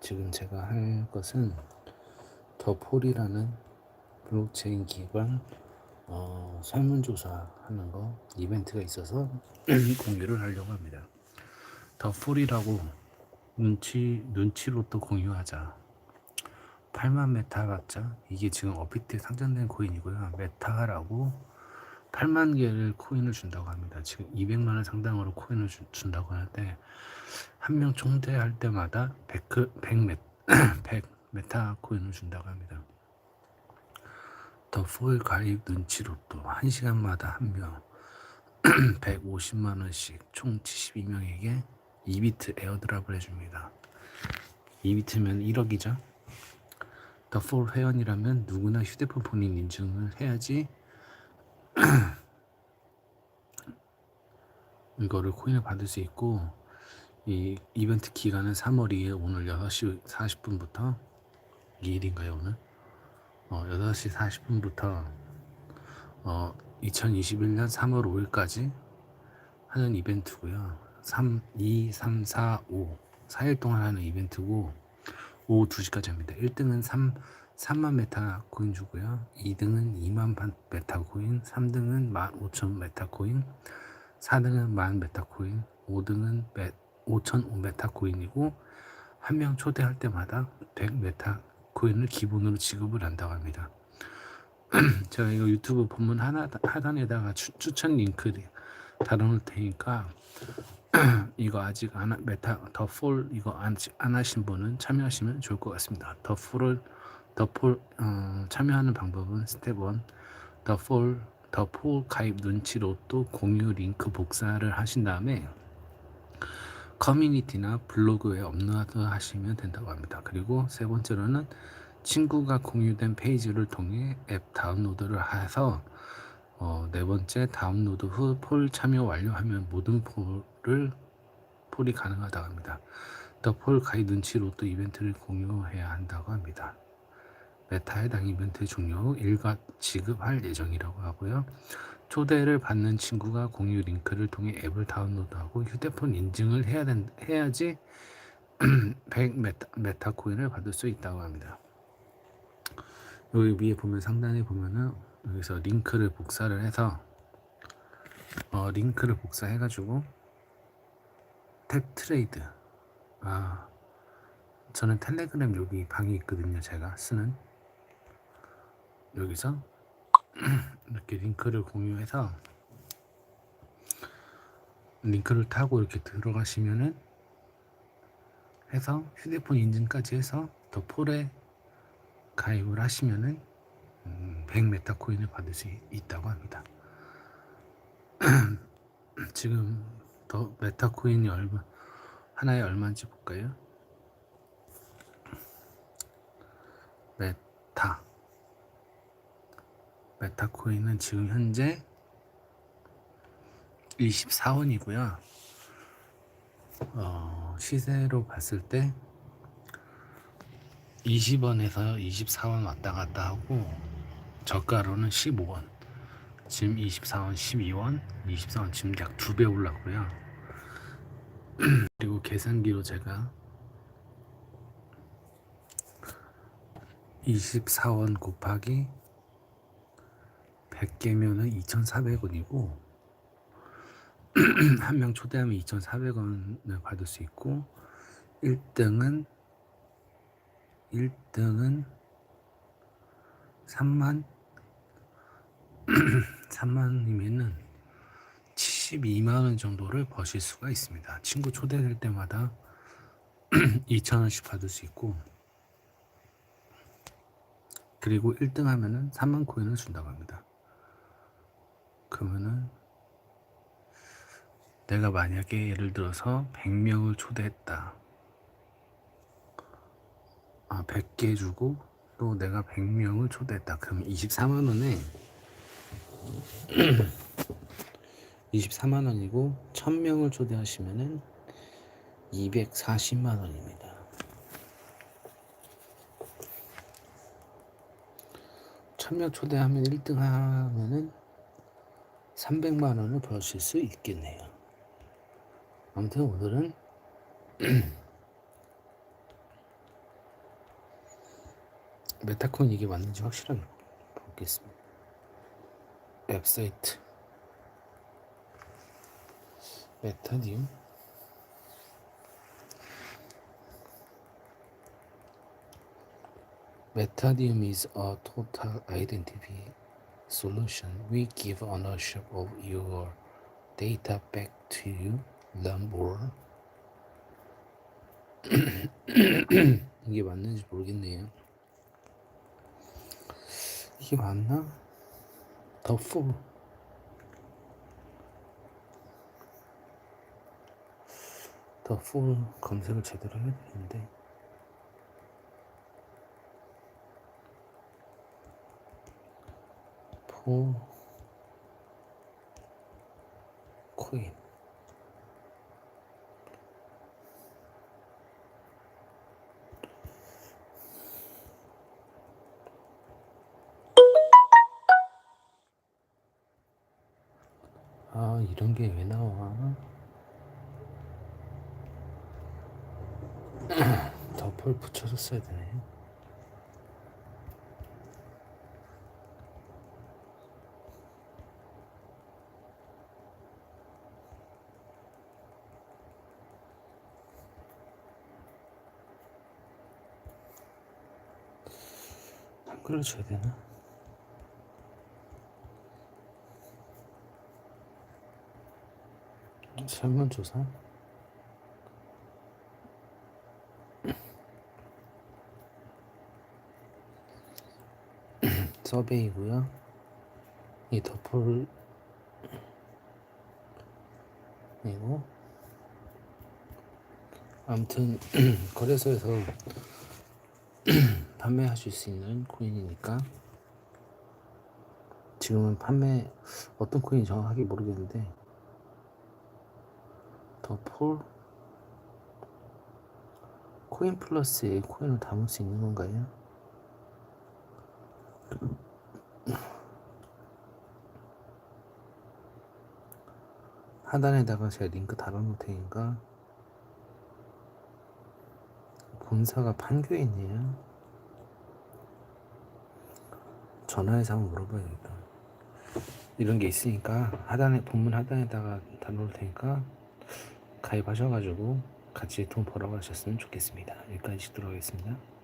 지금 제가 할 것은 더 폴이라는 블록체인 기반 어, 설문조사 하는 거 이벤트가 있어서 공유를 하려고 합니다. 더 폴이라고 눈치 눈치로 또 공유하자. 8만 메타 각자 이게 지금 업비트에 상장된 코인이고요. 메타라고 8만 개를 코인을 준다고 합니다. 지금 200만 원 상당으로 코인을 주, 준다고 하는데 한 명 총대할 때마다 100, 100, 메, 100 메타 코인을 준다고 합니다. 더폴 가입 눈치 로또 1시간마다 한 명 150만 원씩 총 72명에게 2비트 에어드랍을 해줍니다. 2비트면 1억이죠. 더폴 회원이라면 누구나 휴대폰 본인 인증을 해야지 이거를 코인을 받을 수 있고 이 이벤트 기간은 3월 2일 오늘 6시 40분부터 2일인가요 오늘? 어, 8시 40분부터 어, 2021년 3월 5일까지 하는 이벤트고요. 3, 2, 3, 4, 5 4일 동안 하는 이벤트고 오후 2시까지 합니다. 1등은 3, 3만 메타 코인 주고요. 2등은 2만 반 메타 코인, 3등은 15,000 메타 코인, 4등은 만 메타 코인, 5등은 5,000 메타 코인이고 한 명 초대할 때마다 100 메타 코인을 기본으로 지급을 한다고 합니다. 제가 이거 유튜브 본문 하나 하단에다가 추, 추천 링크 달아놓을 테니까 이거 아직 안 하- 메타 더폴 이거 안, 안 하신 분은 참여하시면 좋을 것 같습니다. 더폴을 더폴 어, 참여하는 방법은 스텝 1 더폴 더폴 가입 눈치 로또 공유 링크 복사를 하신 다음에 커뮤니티나 블로그에 업로드 하시면 된다고 합니다. 그리고 세 번째로는 친구가 공유된 페이지를 통해 앱 다운로드를 해서 어, 네 번째 다운로드 후 폴 참여 완료하면 모든 폴을 폴이 가능하다고 합니다. 더폴 가입 눈치 로 또 이벤트를 공유해야 한다고 합니다. 메타 해당 이벤트 종료 후 일괄 지급할 예정이라고 하고요. 초대를 받는 친구가 공유 링크를 통해 앱을 다운로드하고 휴대폰 인증을 해야 된, 해야지 100 메타, 메타 코인을 받을 수 있다고 합니다. 여기 위에 보면 상단에 보면은 여기서 링크를 복사를 해서 어, 링크를 복사해 가지고 탭 트레이드 아 저는 텔레그램 여기 방이 있거든요 제가 쓰는 여기서 이렇게 링크를 공유해서 링크를 타고 이렇게 들어가시면은 해서 휴대폰 인증까지 해서 더 폴에 가입을 하시면은 음, 100메타 코인을 받을 수 있다고 합니다. 지금 더 메타 코인이 얼마 하나에 얼마인지 볼까요? 메타 메타 코인은 지금 현재 24원이고요. 어, 시세로 봤을 때 20원에서 24원 왔다 갔다 하고 저가로는 15원 지금 24원 12원 24원 지금 약 두 배 올랐고요 그리고 계산기로 제가 24원 곱하기 100개면은 2,400원이고 한 명 초대하면 2,400원을 받을 수 있고 1등은 1등은 3만 3만이면은 72만 원 정도를 버실 수가 있습니다. 친구 초대될 때마다 2천 원씩 받을 수 있고 그리고 1등 하면은 3만 코인을 준다고 합니다. 그러면은 내가 만약에 예를 들어서 100명을 초대했다. 아, 100개 주고 또 내가 100명을 초대했다. 그러면 24만 원에 24만 원이고 1000명을 초대하시면은 240만 원입니다. 천명 초대하면 1등 하면은 300만 원을 벌실 수 있겠네요. 아무튼 오늘은 메타코인 이게 맞는지 확실하게 보겠습니다. 웹사이트 메타디움 Metadium is a total identity solution. We give ownership of your data back to you. More. 이게 맞는지 모르겠네요. 이게 맞나? 더 풀. 더풀 검색을 제대로 해야 되는데. 포 코인. 아 이런 게 왜 나와? 덮을 붙여줬어야 되네 한글로 줘야 되나? 설문조사? 서베이고요. 이 더폴 이고 아무튼 거래소에서 판매하실 수 있는 코인이니까 지금은 판매 어떤 코인이 정확하게 모르겠는데 더폴 코인 플러스에 코인을 담을 수 있는 건가요? 하단에다가 제가 링크 달아놓을 테니까 본사가 판교에 있네요. 전화해서 한번 물어봐야겠다. 이런 게 있으니까 하단에 본문 하단에다가 달아놓을 테니까 가입하셔가지고 같이 돈 벌어 가셨으면 좋겠습니다. 여기까지 찍도록 하겠습니다.